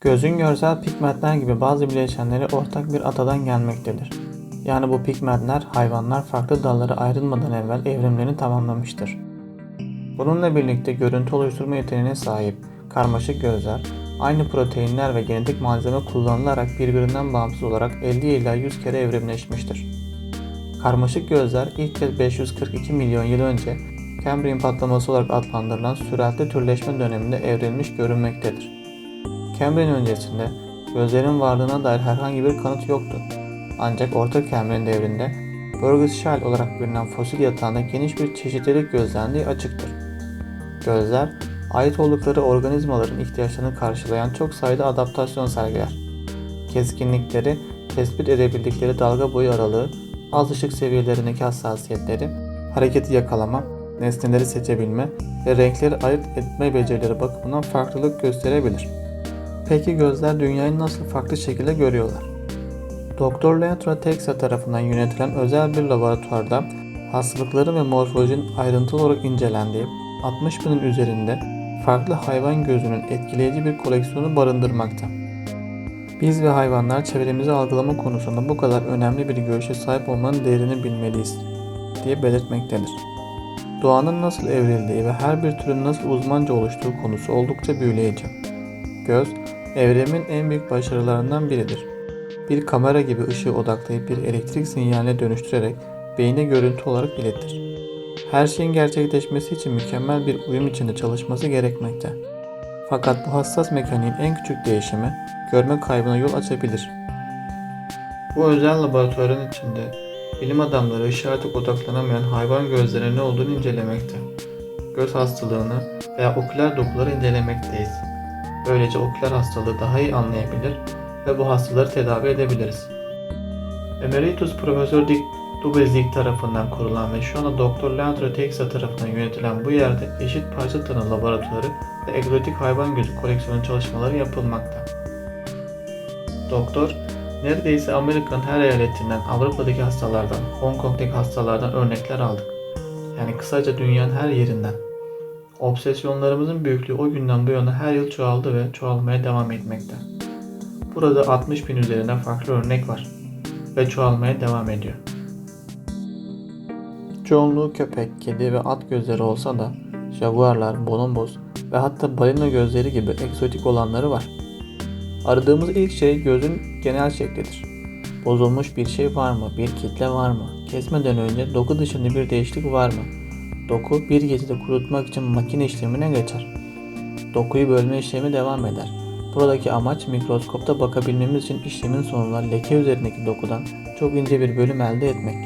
Gözün görsel pigmentler gibi bazı bileşenleri ortak bir atadan gelmektedir. Yani bu pigmentler hayvanlar farklı dallara ayrılmadan evvel evrimlerini tamamlamıştır. Bununla birlikte görüntü oluşturma yeteneğine sahip karmaşık gözler, aynı proteinler ve genetik malzeme kullanılarak birbirinden bağımsız olarak 50 ila 100 kere evrimleşmiştir. Karmaşık gözler ilk kez 542 milyon yıl önce Cambrian patlaması olarak adlandırılan süratli türleşme döneminde evrilmiş görünmektedir. Cambrian öncesinde gözlerin varlığına dair herhangi bir kanıt yoktu. Ancak Orta Cambrian devrinde Burgess Shell olarak bilinen fosil yatağında geniş bir çeşitlilik gözlendiği açıktır. Gözler, ait oldukları organizmaların ihtiyaçlarını karşılayan çok sayıda adaptasyon sergiler. Keskinlikleri, tespit edebildikleri dalga boyu aralığı, az ışık seviyelerindeki hassasiyetleri, hareketi yakalama, nesneleri seçebilme ve renkleri ayırt etme becerileri bakımından farklılık gösterebilir. Peki gözler dünyayı nasıl farklı şekilde görüyorlar? Dr. Leandra Texa tarafından yönetilen özel bir laboratuvarda hastalıkların ve morfolojinin ayrıntılı olarak incelendiği 60 binin üzerinde farklı hayvan gözünün etkileyici bir koleksiyonu barındırmakta. Biz ve hayvanlar çevremizi algılama konusunda bu kadar önemli bir görüşe sahip olmanın değerini bilmeliyiz diye belirtmektedir. Doğanın nasıl evrildiği ve her bir türün nasıl uzmanca oluştuğu konusu oldukça büyüleyici. Göz, evrimin en büyük başarılarından biridir. Bir kamera gibi ışığı odaklayıp bir elektrik sinyaline dönüştürerek beyne görüntü olarak iletir. Her şeyin gerçekleşmesi için mükemmel bir uyum içinde çalışması gerekmekte. Fakat bu hassas mekaniğin en küçük değişimi görme kaybına yol açabilir. Bu özel laboratuvarın içinde bilim adamları ışığa artık odaklanamayan hayvan gözlerine ne olduğunu incelemekte. Göz hastalığını veya oküler dokuları incelemekteyiz. Böylece oküler hastalığı daha iyi anlayabilir ve bu hastaları tedavi edebiliriz. Emeritus Profesör Dick Dubezig tarafından kurulan ve şu anda Dr. Leandro Texa tarafından yönetilen bu yerde eşit parça tanı laboratuvarı ve egzotik hayvan gözü koleksiyonu çalışmaları yapılmakta. Doktor, neredeyse Amerika'nın her eyaletinden, Avrupa'daki hastalardan, Hong Kong'daki hastalardan örnekler aldık. Yani kısaca dünyanın her yerinden. Obsesyonlarımızın büyüklüğü o günden bu yana her yıl çoğaldı ve çoğalmaya devam etmekte. Burada 60 bin üzerinde farklı örnek var ve çoğalmaya devam ediyor. Çoğunluğu köpek, kedi ve at gözleri olsa da jaguarlar, bonoboz ve hatta balina gözleri gibi egzotik olanları var. Aradığımız ilk şey gözün genel şeklidir. Bozulmuş bir şey var mı? Bir kitle var mı? Kesmeden önce doku dışında bir değişiklik var mı? Doku bir gecede kurutmak için makine işlemine geçer. Dokuyu bölme işlemi devam eder. Buradaki amaç mikroskopta bakabilmemiz için işlemin sonunda leke üzerindeki dokudan çok ince bir bölüm elde etmek.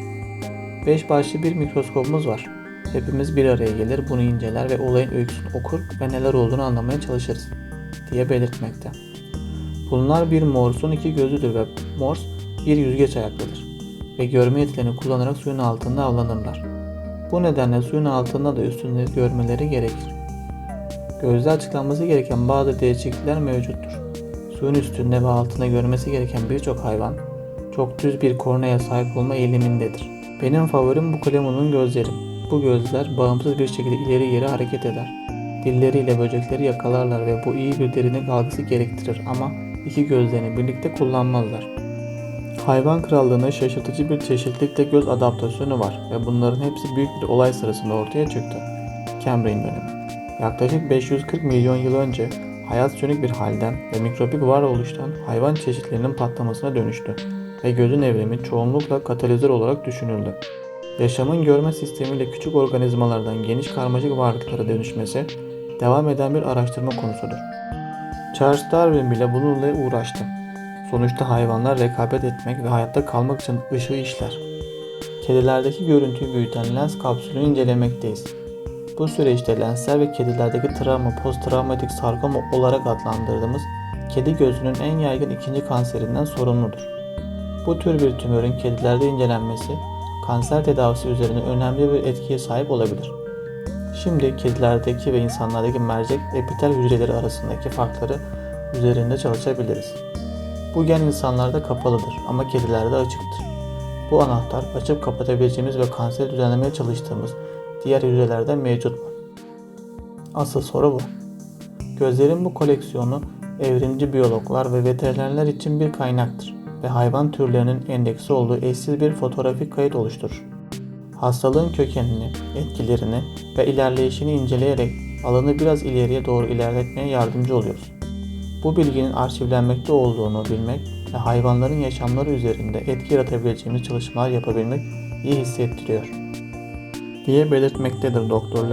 5 başlı bir mikroskopumuz var. Hepimiz bir araya gelir, bunu inceler ve olayın öyküsünü okur ve neler olduğunu anlamaya çalışırız diye belirtmekte. Bunlar bir morsun iki gözüdür ve mors bir yüzgeç ayaklıdır ve görme yetilerini kullanarak suyun altında avlanırlar. Bu nedenle suyun altında da üstünde görmeleri gerekir. Gözde açıklanması gereken bazı değişiklikler mevcuttur. Suyun üstünde ve altında görmesi gereken birçok hayvan çok düz bir korneaya sahip olma eğilimindedir. Benim favorim bu kalemunun gözlerim. Bu gözler bağımsız bir şekilde ileri geri hareket eder. Dilleriyle böcekleri yakalarlar ve bu iyi bir derinlik algısı gerektirir ama iki gözlerini birlikte kullanmazlar. Hayvan krallığında şaşırtıcı bir çeşitlilikte göz adaptasyonu var ve bunların hepsi büyük bir olay sırasında ortaya çıktı. Cambrian dönemi. Yaklaşık 540 milyon yıl önce hayat sönük bir halden ve mikropik varoluştan hayvan çeşitlerinin patlamasına dönüştü ve gözün evrimi çoğunlukla katalizör olarak düşünüldü. Yaşamın görme sistemiyle küçük organizmalardan geniş karmaşık varlıklara dönüşmesi devam eden bir araştırma konusudur. Charles Darwin bile bununla uğraştı. Sonuçta hayvanlar rekabet etmek ve hayatta kalmak için ışığı işler. Kedilerdeki görüntüyü büyüten lens kapsülünü incelemekteyiz. Bu süreçte lensler ve kedilerdeki travma, posttraumatik sarkoma olarak adlandırdığımız kedi gözünün en yaygın ikinci kanserinden sorumludur. Bu tür bir tümörün kedilerde incelenmesi kanser tedavisi üzerine önemli bir etkiye sahip olabilir. Şimdi kedilerdeki ve insanlardaki mercek epitel hücreleri arasındaki farkları üzerinde çalışabiliriz. Bu gen insanlarda kapalıdır ama kedilerde açıktır. Bu anahtar açıp kapatabileceğimiz ve kanseri düzenlemeye çalıştığımız diğer hücrelerde mevcut mu? Asıl soru bu. Gözlerin bu koleksiyonu evrimci biyologlar ve veterinerler için bir kaynaktır ve hayvan türlerinin endeksi olduğu eşsiz bir fotoğrafik kayıt oluşturur. Hastalığın kökenini, etkilerini ve ilerleyişini inceleyerek alanı biraz ileriye doğru ilerletmeye yardımcı oluyoruz. Bu bilginin arşivlenmekte olduğunu bilmek ve hayvanların yaşamları üzerinde etki yaratabileceğimiz çalışmalar yapabilmek iyi hissettiriyor diye belirtmektedir Dr.